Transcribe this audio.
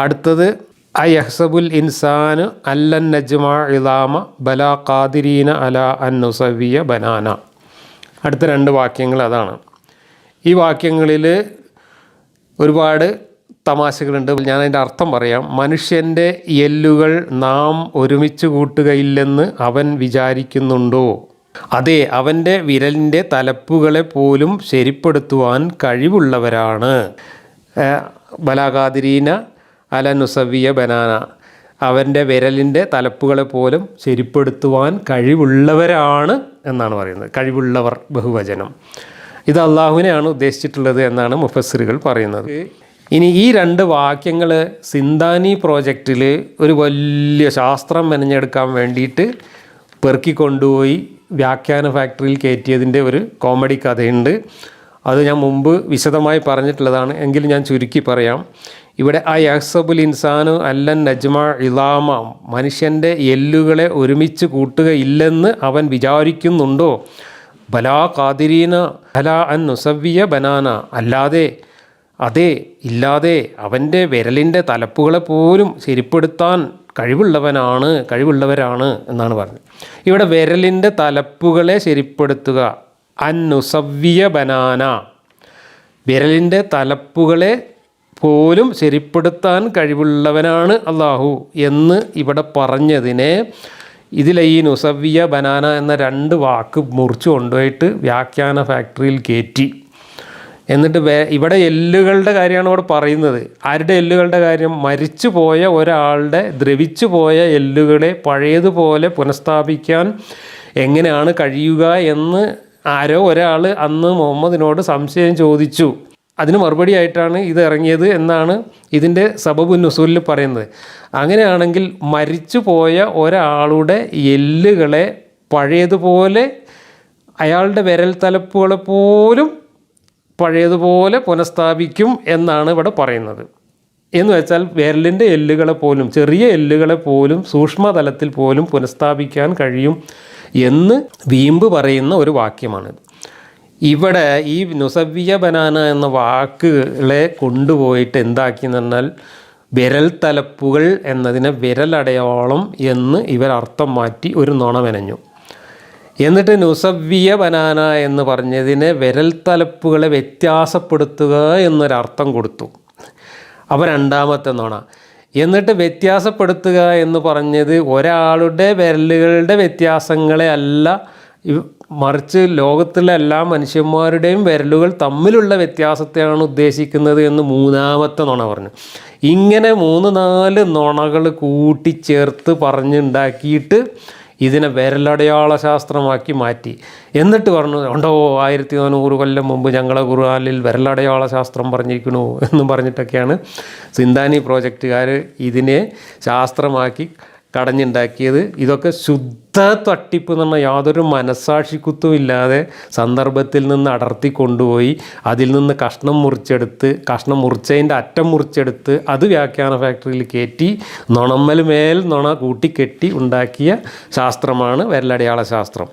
അടുത്തത് ഐ അഹ്സബുൽ ഇൻസാന് അല്ലൻ നജ്മാ ഇലാമ ബല ഖാദിരീന അല അന്നുസവിയ ബനാന. അടുത്ത രണ്ട് വാക്യങ്ങൾ അതാണ്. ഈ വാക്യങ്ങളിൽ ഒരുപാട് തമാശകളുണ്ട്. ഞാൻ അതിന്റെ അർത്ഥം പറയാം. മനുഷ്യന്റെ എല്ലുകൾ നാം ഒരുമിച്ച് കൂട്ടുകയില്ലെന്ന് അവൻ വിചാരിക്കുന്നുണ്ടോ? അതെ അവന്റെ വിരലിന്റെ തലപ്പുകളെ പോലും ശരിപ്പെടുത്തുവാൻ കഴിവുള്ളവരാണ്. ബലാകാതിരീന അല നുസവിയ ബനാന. അവന്റെ വിരലിന്റെ തലപ്പുകളെ പോലും ശരിപ്പെടുത്തുവാൻ കഴിവുള്ളവരാണ് എന്നാണ് പറയുന്നത്. കഴിവുള്ളവർ ബഹുവചനം. ഇത് അള്ളാഹുവിനെയാണ് ഉദ്ദേശിച്ചിട്ടുള്ളത് എന്നാണ് മുഫസ്സിറുകൾ പറയുന്നത്. ഇനി ഈ രണ്ട് വാക്യങ്ങൾ സിന്താനി പ്രോജക്റ്റിൽ ഒരു വലിയ ശാസ്ത്രം മെനഞ്ഞെടുക്കാൻ വേണ്ടിയിട്ട് പെറുക്കി കൊണ്ടുപോയി വ്യാഖ്യാന ഫാക്ടറിയിൽ കയറ്റിയതിന്റെ ഒരു കോമഡി കഥയുണ്ട്. അത് ഞാൻ മുമ്പ് വിശദമായി പറഞ്ഞിട്ടുള്ളതാണ്. എങ്കിലും ഞാൻ ചുരുക്കി പറയാം. ഇവിടെ ആ യഹ്സബുൽ ഇൻസാനു അല്ലൻ നജ്മ ഇലാമ മനുഷ്യന്റെ എല്ലുകളെ ഒരുമിച്ച് കൂട്ടുകയില്ലെന്ന് അവൻ വിചാരിക്കുന്നുണ്ടോ? ബലാ കാതിരീന ബല അൻ നുസവ്യ ബനാന. അല്ലാതെ അതെ ഇല്ലാതെ അവന്റെ വിരലിന്റെ തലപ്പുകളെ പോലും ശരിപ്പെടുത്താൻ കഴിവുള്ളവനാണ് കഴിവുള്ളവരാണ് എന്നാണ് പറഞ്ഞത്. ഇവിടെ വിരലിന്റെ തലപ്പുകളെ ശരിപ്പെടുത്തുക അന്നുസവ്യ ബനാന. വിരലിന്റെ തലപ്പുകളെ പോലും ശരിപ്പെടുത്താൻ കഴിവുള്ളവനാണ് അള്ളാഹു എന്ന് ഇവിടെ പറഞ്ഞതിനെ ഇതിലെ ഈ നുസവ്യ ബനാന എന്ന രണ്ട് വാക്ക് മുറിച്ചു കൊണ്ടുപോയിട്ട് വ്യാഖ്യാന ഫാക്ടറിയിൽ കയറ്റി. എന്നിട്ട് വേ ഇവിടെ എല്ലുകളുടെ കാര്യമാണ് ഇവിടെ പറയുന്നത്. ആരുടെ എല്ലുകളുടെ കാര്യം? മരിച്ചു പോയ ഒരാളുടെ ദ്രവിച്ചു പോയ എല്ലുകളെ പഴയതുപോലെ പുനഃസ്ഥാപിക്കാൻ എങ്ങനെയാണ് കഴിയുക എന്ന് ആരോ ഒരാൾ അന്ന് മുഹമ്മദിനോട് സംശയം ചോദിച്ചു. അതിന് മറുപടി ആയിട്ടാണ് ഇത് ഇറങ്ങിയത് എന്നാണ് ഇതിന്റെ സബബു നുസൂലിൽ പറയുന്നത്. അങ്ങനെയാണെങ്കിൽ മരിച്ചു പോയ ഒരാളുടെ എല്ലുകളെ പഴയതുപോലെ അയാളുടെ വിരൽ തലപ്പുകളെ പോലും പഴയതുപോലെ പുനഃസ്ഥാപിക്കും എന്നാണ് ഇവിടെ പറയുന്നത്. എന്ന് വെച്ചാൽ വിരലിന്റെ എല്ലുകളെ പോലും ചെറിയ എല്ലുകളെ പോലും സൂക്ഷ്മതലത്തിൽ പോലും പുനഃസ്ഥാപിക്കാൻ കഴിയും എന്ന് വീമ്പ് പറയുന്ന ഒരു വാക്യമാണ് ഇവിടെ ഈ നുസവ്യ ബനാന എന്ന വാക്കുകളെ കൊണ്ടുപോയിട്ട് എന്താക്കി എന്ന് പറഞ്ഞാൽ വിരൽ തലപ്പുകൾ എന്നതിനെ വിരലടയാളം എന്ന് ഇവർ അർത്ഥം മാറ്റി ഒരു നുണ മെനഞ്ഞു. എന്നിട്ട് നുസവ്യ ബനാന എന്ന് പറഞ്ഞതിനെ വിരൽ തലപ്പുകളെ വ്യത്യാസപ്പെടുത്തുക എന്നൊരർത്ഥം കൊടുത്തു. അപ്പോൾ രണ്ടാമത്തെ നുണ. എന്നിട്ട് വ്യത്യാസപ്പെടുത്തുക എന്ന് പറഞ്ഞത് ഒരാളുടെ വിരലുകളുടെ വ്യത്യാസങ്ങളെ അല്ല മറിച്ച് ലോകത്തിലെ എല്ലാ മനുഷ്യന്മാരുടെയും വിരലുകൾ തമ്മിലുള്ള വ്യത്യാസത്തെയാണ് ഉദ്ദേശിക്കുന്നത് എന്ന് മൂന്നാമത്തെ നുണ പറഞ്ഞു. ഇങ്ങനെ മൂന്ന് നാല് നുണകൾ കൂട്ടിച്ചേർത്ത് പറഞ്ഞുണ്ടാക്കിയിട്ട് ഇതിനെ വിരലടയാള ശാസ്ത്രമാക്കി മാറ്റി. എന്നിട്ട് പറഞ്ഞു ഉണ്ടോ ആയിരത്തി നാനൂറ് കൊല്ലം മുമ്പ് ഞങ്ങളെ ഖുർആാനിൽ വിരലടയാള ശാസ്ത്രം പറഞ്ഞിരിക്കണു എന്നും പറഞ്ഞിട്ടൊക്കെയാണ് സിന്താനി പ്രോജക്റ്റുകാർ ഇതിനെ ശാസ്ത്രമാക്കി കടഞ്ഞുണ്ടാക്കിയത്. ഇതൊക്കെ ശുദ്ധ തട്ടിപ്പ് എന്ന് പറഞ്ഞാൽ യാതൊരു മനസ്സാക്ഷിക്കുത്തും ഇല്ലാതെ സന്ദർഭത്തിൽ നിന്ന് അടർത്തി കൊണ്ടുപോയി അതിൽ നിന്ന് കഷ്ണം മുറിച്ചെടുത്ത് കഷ്ണം മുറിച്ചതിന്റെ അറ്റം മുറിച്ചെടുത്ത് അത് വ്യാഖ്യാന ഫാക്ടറിയിൽ കയറ്റി നുണമ്മൽ മേൽ നുണ കൂട്ടിക്കെട്ടി ഉണ്ടാക്കിയ ശാസ്ത്രമാണ് വിരലടയാള ശാസ്ത്രം.